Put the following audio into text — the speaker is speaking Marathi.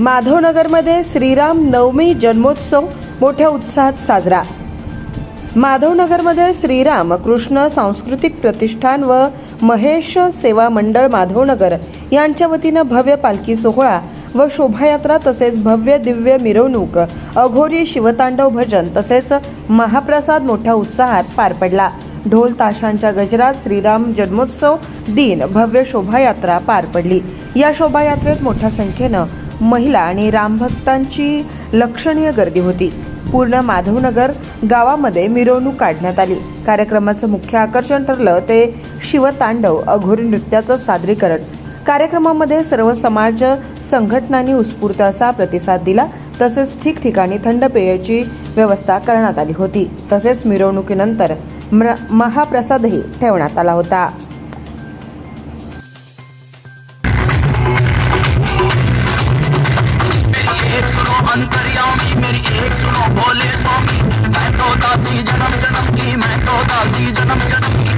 माधवनगरमध्ये श्रीराम नवमी जन्मोत्सव मोठ्या उत्साहात साजरा. माधवनगरमध्ये श्रीराम कृष्ण सांस्कृतिक प्रतिष्ठान व महेश सेवा मंडळ माधवनगर यांच्या वतीनं भव्य पालखी सोहळा व शोभायात्रा तसेच भव्य दिव्य मिरवणूक अघोरी शिवतांडव भजन तसेच महाप्रसाद मोठ्या उत्साहात पार पडला. ढोल ताशांच्या गजरात श्रीराम जन्मोत्सव दिन भव्य शोभायात्रा पार पडली. या शोभायात्रेत मोठ्या संख्येनं महिला आणि रामभक्तांची लक्षणीय गर्दी होती. पूर्ण माधवनगर गावामध्ये मिरवणूक काढण्यात आली. कार्यक्रमाचं मुख्य आकर्षण ठरलं ते शिवतांडव अघोरी नृत्याचं सादरीकरण. कार्यक्रमामध्ये सर्व समाज संघटनांनी उत्स्फूर्त असा प्रतिसाद दिला. तसेच ठिकठिकाणी थंड पेयाची व्यवस्था करण्यात आली होती. तसेच मिरवणुकीनंतर म्र- महाप्रसादही ठेवण्यात आला होता. दासी जन्म जन्म की मैं तो दासी जन्म जन्म की